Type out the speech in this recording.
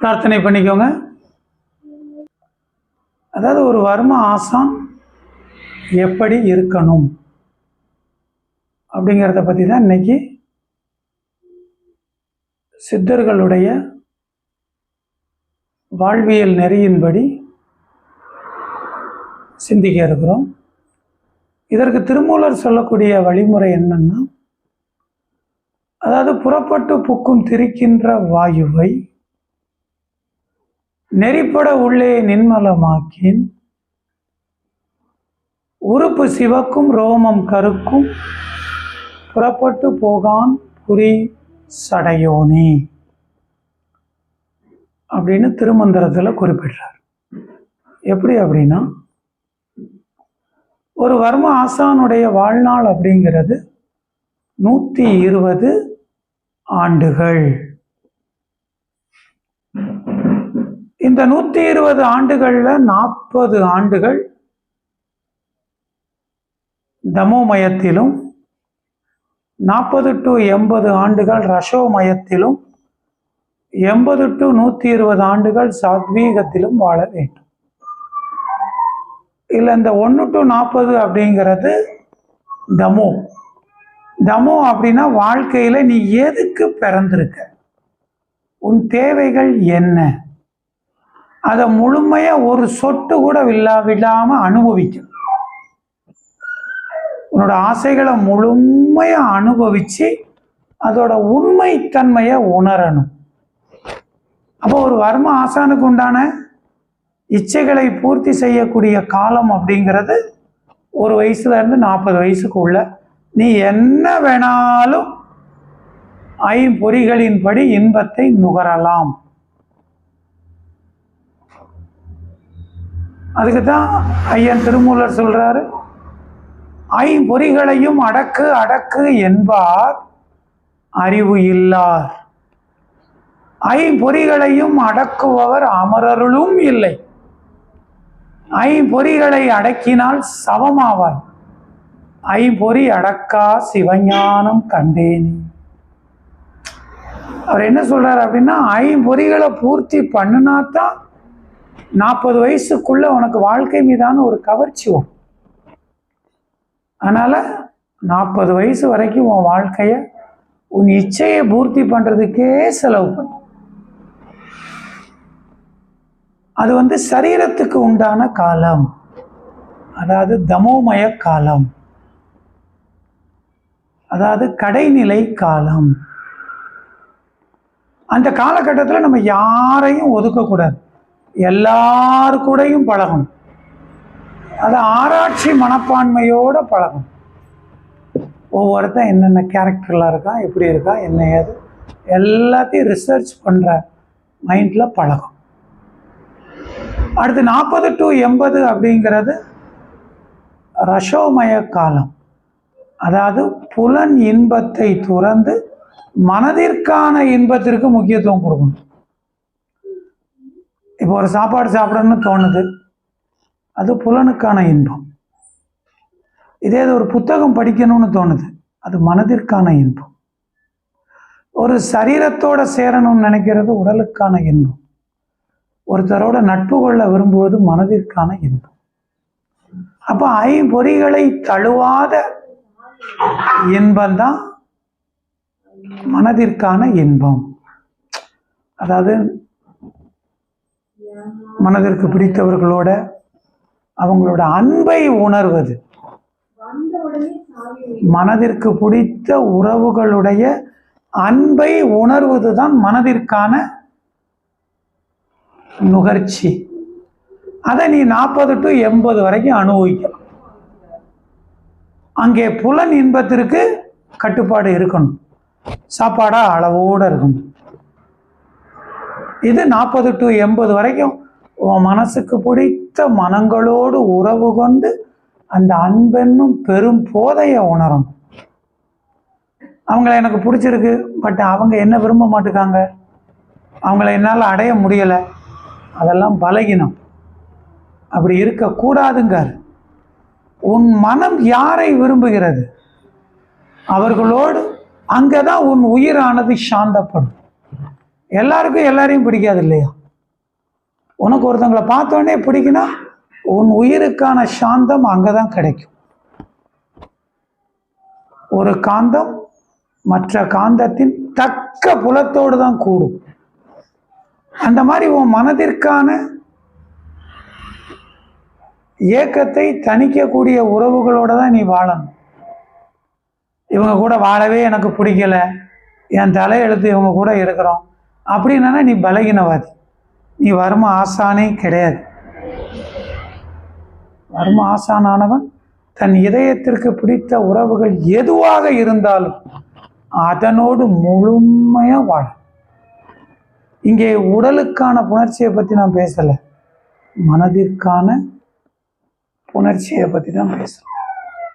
பிரார்த்தனை பண்ணிக்கோங்க. அதாவது ஒரு வர்ம ஆசான் எப்படி இருக்கணும் அப்படிங்கிறத பற்றி தான் இன்னைக்கு சித்தர்களுடைய வாழ்வியல் நெறியின்படி சிந்திக்க இருக்கிறோம். இதற்கு திருமூலர் சொல்லக்கூடிய வழிமுறை என்னன்னா அதாவது புறப்பட்டு புக்கும் திரிக்கின்ற வாயுவை நெறிப்பட உள்ளே நின்மலமாக்கின் உறுப்பு சிவக்கும் ரோமம் கருக்கும் புறப்பட்டு போகான் புரி சடையோனே அப்படின்னு திருமந்திரத்தில் குறிப்பிடுறார். எப்படி அப்படின்னா ஒரு வர்ம ஆசானுடைய வாழ்நாள் அப்படிங்கிறது நூற்றி இருபது ஆண்டுகள். இந்த நூற்றி இருபது ஆண்டுகளில் நாற்பது ஆண்டுகள் தமோமயத்திலும் நாற்பது டு எண்பது ஆண்டுகள் ரஷோமயத்திலும் எண்பது டு நூற்றி இருபது ஆண்டுகள் சாத்வீகத்திலும் வாழ வேண்டும். இல்லை இந்த ஒன்று டு நாற்பது அப்படிங்கிறது தமோ. தமோ அப்படின்னா வாழ்க்கையில் நீ எதுக்கு பிறந்திருக்க? உன் தேவைகள் என்ன? அதை முழுமையாக ஒரு சொட்டு கூட வில்லா விடாமல் அனுபவிக்கும் உன்னோட ஆசைகளை முழுமையாக அனுபவித்து அதோட உண்மைத்தன்மையை உணரணும். அப்போ ஒரு வர்ம ஆசானுக்கு உண்டான இச்சைகளை பூர்த்தி செய்யக்கூடிய காலம் அப்படிங்கிறது ஒரு வயசுலேருந்து நாற்பது வயசுக்குள்ள நீ என்ன வேணாலும் ஐம்பொறிகளின்படி இன்பத்தை நுகரலாம். அதுக்கு தான் ஐயன் திருமூலர் சொல்றாரு ஐம்பொறிகளையும் அடக்கு அடக்கு என்பார் அறிவு இல்லார். ஐம்பொறிகளையும் அடக்குபவர் அமரருளும் இல்லை. ஐம்பொறிகளை அடக்கினால் சவமாவாய் ஐம்பொறி அடக்கா சிவஞானம் கண்டேனி. அவர் என்ன சொல்றாரு அப்படின்னா ஐம்பொறிகளை பூர்த்தி பண்ணுனா தான் நாற்பது வயசுக்குள்ள உனக்கு வாழ்க்கை மீதான ஒரு கவர்ச்சி வரும். அதனால நாற்பது வயசு வரைக்கும் உன் வாழ்க்கைய உன் இச்சையை பூர்த்தி பண்றதுக்கே செலவு பண்ணு. அது வந்து சரீரத்துக்கு உண்டான காலம். அதாவது தமோமய காலம். அதாவது கடைநிலை காலம். அந்த காலகட்டத்தில் நம்ம யாரையும் ஒதுக்கக்கூடாது. எல்லாரு கூடயும் பழகும் அது ஆராய்ச்சி மனப்பான்மையோட பழகும் ஒவ்வொருத்தன் என்னென்ன கேரக்டர்லாம் இருக்கான் எப்படி இருக்கா என்ன ஏது எல்லாத்தையும் ரிசர்ச் பண்ணுற மைண்டில் பழகும் அடுத்து நாற்பது டு எண்பது அப்படிங்கிறது ரஷோமய காலம். அதாவது புலன் இன்பத்தை துறந்து மனதிற்கான இன்பத்திற்கு முக்கியத்துவம் கொடுக்கணும். இப்போ ஒரு சாப்பாடு சாப்பிடணும்னு தோணுது. அது புலனுக்கான இன்பம். இதே இது ஒரு புத்தகம் படிக்கணும்னு தோணுது. அது மனதிற்கான இன்பம். ஒரு சரீரத்தோட சேரணும்னு நினைக்கிறது உடலுக்கான இன்பம். ஒருத்தரோட நட்பு கொள்ள விரும்புவது மனதிற்கான இன்பம். அப்போ ஐம்பொறிகளை தழுவாத இன்பம்தான் மனதிற்கான இன்பம். அதாவது மனதிற்கு பிடித்தவர்களோட அவங்களோட அன்பை உணர்வது. மனதிற்கு பிடித்த உறவுகளுடைய அன்பை உணர்வது தான் மனதிற்கான நுகர்ச்சி. அதை நீ நாற்பது டு எண்பது வரைக்கும் அனுபவிக்கலாம் அங்கே புலன் இன்பத்திற்கு கட்டுப்பாடு இருக்கணும். சாப்பாடாக அளவோடு இருக்கணும். இது நாற்பது டு எண்பது வரைக்கும் உன் மனசுக்கு பிடித்த மனங்களோடு உறவு கொண்டு அந்த அன்பென்னும் பெரும் போதையை உணரும் அவங்கள எனக்கு பிடிச்சிருக்கு பட் அவங்க என்ன விரும்ப மாட்டுக்காங்க? அவங்கள என்னால் அடைய முடியலை. அதெல்லாம் பலகினம் அப்படி இருக்கக்கூடாதுங்கார் உன் மனம் யாரை விரும்புகிறது? அவர்களோடு அங்கே தான் உன் உயிரானது சாந்தப்படும். எல்லாருக்கும் எல்லாரையும் பிடிக்காது இல்லையா? உனக்கு ஒருத்தவங்களை பார்த்தோன்னே பிடிக்குன்னா உன் உயிருக்கான சாந்தம் அங்கே தான் கிடைக்கும். ஒரு காந்தம் மற்ற காந்தத்தின் தக்க புலத்தோடு தான் கூடும். அந்த மாதிரி உன் மனதிற்கான ஏக்கத்தை தணிக்கக்கூடிய உறவுகளோட தான் நீ வாழணும். இவங்க கூட வாழவே எனக்கு பிடிக்கல. என் தலையெழுத்து இவங்க கூட இருக்கிறோம். அப்படின்னா நீ பலகினவாதி. நீ வர்ம ஆசானே கிடையாது. வர்ம ஆசானானவன் தன் இதயத்திற்கு பிடித்த உறவுகள் எதுவாக இருந்தாலும் அதனோடு முழுமையாக வாழ. இங்கே உடலுக்கான புணர்ச்சியை பற்றி நான் பேசலை. மனதிற்கான புணர்ச்சியை பற்றி தான் பேசுகிறோம்